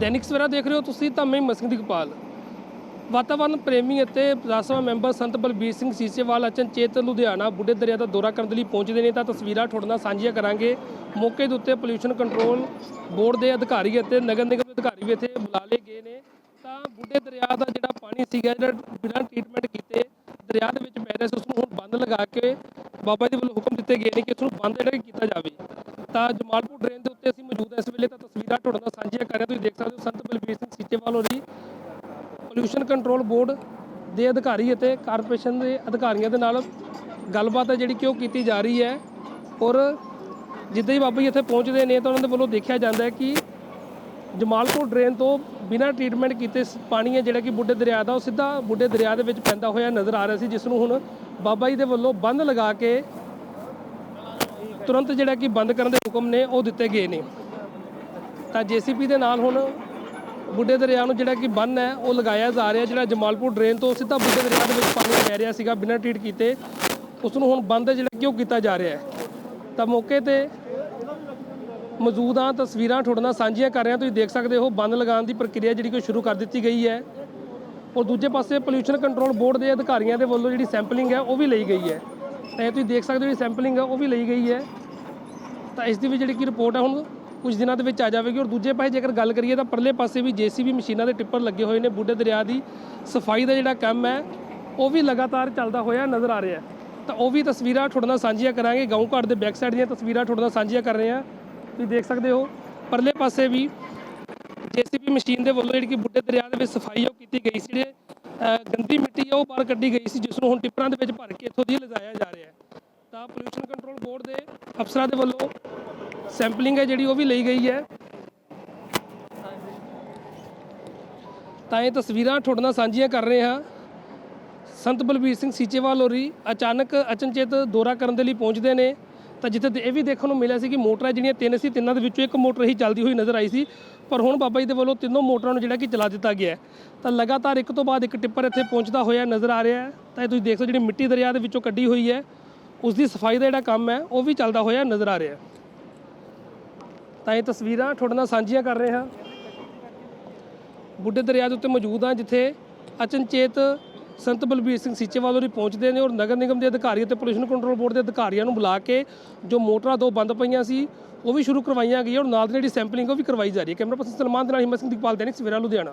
ਦੈਨਿਕ ਸਵੇਰਾ ਦੇਖ ਰਹੇ ਹੋ ਤੁਸੀਂ ਤਾਂ ਮੈਂ ਮਸਿੰਘ ਦੀਪਾਲ ਵਾਤਾਵਰਣ ਪ੍ਰੇਮੀ ਅਤੇ ਰਾਜ ਸਭਾ ਮੈਂਬਰ ਸੰਤ ਬਲਬੀਰ ਸਿੰਘ ਸੀਸੇਵਾਲ, ਅਚਨਚੇਤ ਲੁਧਿਆਣਾ, ਬੁੱਢੇ ਦਰਿਆ ਦਾ ਦੌਰਾ ਕਰਨ ਦੇ ਲਈ ਪਹੁੰਚਦੇ ਨੇ ਤਾਂ ਤਸਵੀਰਾਂ ਤੁਹਾਡੇ ਨਾਲ ਸਾਂਝੀਆਂ ਕਰਾਂਗੇ। ਮੌਕੇ ਦੇ ਉੱਤੇ ਪੋਲਿਊਸ਼ਨ ਕੰਟਰੋਲ ਬੋਰਡ ਦੇ ਅਧਿਕਾਰੀ ਅਤੇ ਨਗਰ ਨਿਗਮ ਦੇ ਅਧਿਕਾਰੀ ਵੀ ਇੱਥੇ ਬੁਲਾ ਲਏ ਗਏ ਨੇ। ਤਾਂ ਬੁੱਢੇ ਦਰਿਆ ਦਾ ਜਿਹੜਾ ਪਾਣੀ ਸੀਗਾ, ਜਿਹੜਾ ਬਿਨਾਂ ਟ੍ਰੀਟਮੈਂਟ ਕੀਤੇ ਦਰਿਆ ਦੇ ਵਿੱਚ ਪੈ ਰਿਹਾ ਸੀ ਉਸ ਨੂੰ ਹੁਣ ਬੰਦ ਲਗਾ ਕੇ ਬਾਬਾ ਜੀ ਵੱਲੋਂ ਹੁਕਮ ਦਿੱਤੇ ਗਏ ਨੇ ਕਿ ਇਸ ਨੂੰ ਬੰਦ ਜਿਹੜਾ ਕੀਤਾ ਜਾਵੇ। ਤਾਂ ਜਮਾਲਪੁਰ ਡਰੇਨ ਦੇ ਉੱਤੇ ਅਸੀਂ ਮੌਜੂਦ ਹਾਂ। ਇਸ ਵੇਲੇ ਤਾਂ ਤਸਵੀਰਾਂ ਤੁਹਾਡੇ ਨਾਲ ਸਾਂਝੀਆਂ ਕਰ ਰਹੇ ਹਾਂ। ਤੁਸੀਂ ਦੇਖ ਸਕਦੇ ਹੋ ਸੰਤ ਬਲਬੀਰ ਸਿੰਘ ਸੀਚੇਵਾਲ ਹੋਰੀ ਪੋਲਿਊਸ਼ਨ ਕੰਟਰੋਲ ਬੋਰਡ ਦੇ ਅਧਿਕਾਰੀ ਅਤੇ ਕਾਰਪੋਰੇਸ਼ਨ ਦੇ ਅਧਿਕਾਰੀਆਂ ਦੇ ਨਾਲ ਗੱਲਬਾਤ ਹੈ ਜਿਹੜੀ ਕਿ ਉਹ ਕੀਤੀ ਜਾ ਰਹੀ ਹੈ। ਔਰ ਜਿੱਦਾਂ ਹੀ ਬਾਬਾ ਜੀ ਇੱਥੇ ਪਹੁੰਚਦੇ ਨੇ ਤਾਂ ਉਹਨਾਂ ਦੇ ਵੱਲੋਂ ਦੇਖਿਆ ਜਾਂਦਾ ਹੈ ਕਿ ਜਮਾਲਪੁਰ ਡਰੇਨ ਤੋਂ ਬਿਨਾਂ ਟ੍ਰੀਟਮੈਂਟ ਕੀਤੇ ਸ- ਪਾਣੀ ਹੈ ਜਿਹੜਾ ਕਿ ਬੁੱਢੇ ਦਰਿਆ ਦਾ, ਉਹ ਸਿੱਧਾ ਬੁੱਢੇ ਦਰਿਆ ਦੇ ਵਿੱਚ ਪੈਂਦਾ ਹੋਇਆ ਨਜ਼ਰ ਆ ਰਿਹਾ ਸੀ, ਜਿਸ ਨੂੰ ਹੁਣ ਬਾਬਾ ਜੀ ਦੇ ਵੱਲੋਂ ਬੰਦ ਲਗਾ ਕੇ ਤੁਰੰਤ ਜਿਹੜਾ ਕਿ ਬੰਦ ਕਰਨ ਦੇ ਹੁਕਮ ਨੇ, ਉਹ ਦਿੱਤੇ ਗਏ ਨੇ। ਤਾਂ ਜੀਸੀਪੀ ਦੇ ਨਾਲ ਹੁਣ ਬੁੱਢੇ ਦਰਿਆ ਨੂੰ ਜਿਹੜਾ ਕਿ ਬੰਨ ਹੈ, ਉਹ ਲਗਾਇਆ ਜਾ ਰਿਹਾ। ਜਿਹੜਾ ਜਮਾਲਪੁਰ ਡਰੇਨ ਤੋਂ ਸਿੱਧਾ ਬੁੱਢੇ ਦਰਿਆ ਦੇ ਵਿੱਚ ਪਾਣੀ ਪੈ ਰਿਹਾ ਸੀਗਾ, ਬਿਨਾਂ ਟ੍ਰੀਟ ਕੀਤੇ, ਉਸ ਨੂੰ ਹੁਣ ਬੰਦ ਜਿਹੜਾ ਕਿ ਉਹ ਕੀਤਾ ਜਾ ਰਿਹਾ ਹੈ। ਤਾਂ ਮੌਕੇ ਤੇ ਮੌਜੂਦ ਹਾਂ ਤਸਵੀਰਾਂ ਤੁਹਾਡੇ ਨਾਲ ਸਾਂਝੀਆਂ ਕਰ ਰਿਹਾ। ਤੁਸੀਂ ਦੇਖ ਸਕਦੇ ਹੋ, ਬੰਦ ਲਗਾਉਣ ਦੀ ਪ੍ਰਕਿਰਿਆ ਜਿਹੜੀ ਕਿ ਸ਼ੁਰੂ ਕਰ ਦਿੱਤੀ ਗਈ ਹੈ। ਔਰ ਦੂਜੇ ਪਾਸੇ ਪੋਲਿਊਸ਼ਨ ਕੰਟਰੋਲ ਬੋਰਡ ਦੇ ਅਧਿਕਾਰੀਆਂ ਦੇ ਵੱਲੋਂ ਜਿਹੜੀ ਸੈਂਪਲਿੰਗ ਹੈ, ਉਹ ਵੀ ਲਈ ਗਈ ਹੈ। ਤਾਂ ਇਹ ਤੁਸੀਂ ਦੇਖ ਸਕਦੇ ਹੋ ਜਿਹੜੀ ਸੈਂਪਲਿੰਗ ਆ, ਉਹ ਵੀ ਲਈ ਗਈ ਹੈ। ਤਾਂ ਇਸ ਦੀ ਵੀ ਜਿਹੜੀ ਕਿ ਰਿਪੋਰਟ ਹੈ ਹੁਣ ਕੁਝ ਦਿਨਾਂ ਦੇ ਵਿੱਚ ਆ ਜਾਵੇਗੀ। ਔਰ ਦੂਜੇ ਪਾਸੇ ਜੇਕਰ ਗੱਲ ਕਰੀਏ ਤਾਂ ਪਰਲੇ ਪਾਸੇ ਵੀ ਜੀਸੀਬੀ ਮਸ਼ੀਨਾਂ ਦੇ ਟਿੱਪਰ ਲੱਗੇ ਹੋਏ ਨੇ, ਬੁੱਢੇ ਦਰਿਆ ਦੀ ਸਫ਼ਾਈ ਦਾ ਜਿਹੜਾ ਕੰਮ ਹੈ, ਉਹ ਵੀ ਲਗਾਤਾਰ ਚੱਲਦਾ ਹੋਇਆ ਨਜ਼ਰ ਆ ਰਿਹਾ। ਤਾਂ ਉਹ ਵੀ ਤਸਵੀਰਾਂ ਤੁਹਾਡੇ ਨਾਲ ਸਾਂਝੀਆਂ ਕਰਾਂਗੇ। ਗਾਉਂ ਘਰ ਦੇ ਬੈਕ ਸਾਈਡ ਦੀਆਂ ਤਸਵੀਰਾਂ ਤੁਹਾਡੇ ਨਾਲ ਸਾਂਝੀਆਂ ਕਰ ਰਹੇ ਹਾਂ। ਤੁਸੀਂ ਦੇਖ ਸਕਦੇ ਹੋ, ਪਰਲੇ ਪਾਸੇ ਵੀ ਜੀਸੀਬੀ ਮਸ਼ੀਨ ਦੇ ਵੱਲੋਂ ਜਿਹੜੀ ਕਿ ਬੁੱਢੇ ਦਰਿਆ ਦੇ ਵਿੱਚ ਸਫ਼ਾਈ ਉਹ ਕੀਤੀ ਗਈ ਸੀ, ਜਿਹੜੇ ਗੰਦੀ ਮਿੱਟੀ ਹੈ ਉਹ ਬਾਹਰ ਕੱਢੀ ਗਈ ਸੀ, ਜਿਸ ਨੂੰ ਹੁਣ ਟਿੱਪਰਾਂ ਦੇ ਵਿੱਚ ਭਰ ਕੇ ਇੱਥੋਂ ਦੀ ਲਿਜਾਇਆ ਜਾ ਰਿਹਾ ਹੈ। ਤਾਂ ਪੋਲਿਊਸ਼ਨ ਕੰਟਰੋਲ ਬੋਰਡ ਦੇ ਅਫਸਰਾਂ ਦੇ ਵੱਲੋਂ ਸੈਂਪਲਿੰਗ ਹੈ ਜਿਹੜੀ, ਉਹ ਵੀ ਲਈ ਗਈ ਹੈ। ਤਾਂ ਇਹ ਤਸਵੀਰਾਂ ਤੁਹਾਡੇ ਨਾਲ ਸਾਂਝੀਆਂ ਕਰ ਰਹੇ ਹਾਂ। ਸੰਤ ਬਲਬੀਰ ਸਿੰਘ ਸੀਚੇਵਾਲ ਹੋਰੀ ਅਚਾਨਕ ਅਚਨਚੇਤ ਦੌਰਾ ਕਰਨ ਦੇ ਲਈ ਪਹੁੰਚਦੇ ਨੇ। ਤਾਂ ਜਿੱਥੇ ਇਹ ਵੀ ਦੇਖਣ ਨੂੰ ਮਿਲਿਆ ਸੀ ਕਿ ਮੋਟਰਾਂ ਜਿਹੜੀਆਂ ਤਿੰਨ ਸੀ, ਤਿੰਨਾਂ ਦੇ ਵਿੱਚੋਂ ਇੱਕ ਮੋਟਰ ਹੀ ਚੱਲਦੀ ਹੋਈ ਨਜ਼ਰ ਆਈ ਸੀ। ਪਰ ਹੁਣ ਬਾਬਾ ਜੀ ਦੇ ਵੱਲੋਂ ਤਿੰਨੋਂ ਮੋਟਰਾਂ ਨੂੰ ਜਿਹੜਾ ਕਿ ਚਲਾ ਦਿੱਤਾ ਗਿਆ ਤਾਂ ਲਗਾਤਾਰ ਇੱਕ ਤੋਂ ਬਾਅਦ ਇੱਕ ਟਿੱਪਰ ਇੱਥੇ ਪਹੁੰਚਦਾ ਹੋਇਆ ਨਜ਼ਰ ਆ ਰਿਹਾ ਹੈ। ਤਾਂ ਇਹ ਤੁਸੀਂ ਦੇਖ ਸਕਦੇ ਜਿਹੜੀ ਮਿੱਟੀ ਦਰਿਆ ਦੇ ਵਿੱਚੋਂ ਕੱਢੀ ਹੋਈ ਹੈ। ਉਸ ਦੀ ਸਫ਼ਾਈ ਦਾ ਜਿਹੜਾ ਕੰਮ ਹੈ, ਉਹ ਵੀ ਚੱਲਦਾ ਹੋਇਆ ਨਜ਼ਰ ਆ ਰਿਹਾ ਹੈ। ਤਾਂ ਇਹ ਤਸਵੀਰਾਂ ਤੁਹਾਡੇ ਨਾਲ ਸਾਂਝੀਆਂ ਕਰ ਰਹੇ ਹਾਂ। ਬੁੱਢੇ ਦਰਿਆ ਦੇ ਉੱਤੇ ਮੌਜੂਦ ਹਾਂ, ਜਿੱਥੇ ਅਚਨਚੇਤ ਸੰਤ ਬਲਬੀਰ ਸਿੰਘ ਸੀਚੇਵਾਲ ਹੋਰੀ ਪਹੁੰਚਦੇ ਨੇ ਔਰ ਨਗਰ ਨਿਗਮ ਦੇ ਅਧਿਕਾਰੀ ਅਤੇ ਪੋਲਿਊਸ਼ਨ ਕੰਟਰੋਲ ਬੋਰਡ ਦੇ ਅਧਿਕਾਰੀਆਂ ਨੂੰ ਬੁਲਾ ਕੇ ਜੋ ਮੋਟਰਾਂ ਦੋ ਬੰਦ ਪਈਆਂ ਸੀ, ਉਹ ਵੀ ਸ਼ੁਰੂ ਕਰਵਾਈਆਂ ਗਈਆਂ ਔਰ ਨਾਲ ਦੀ ਜਿਹੜੀ ਸੈਂਪਲਿੰਗ ਉਹ ਵੀ ਕਰਵਾਈ ਜਾ ਰਹੀ ਹੈ। ਕੈਮਰਾ ਪਰਸਨ ਸਲਮਾਨ ਦੇ ਨਾਲ ਹਿੰਮਤ ਸਿੰਘ ਦੀਪਾਲ ਦੈਨਿਕ ਸਵੇਰਾ ਲੁਧਿਆਣਾ।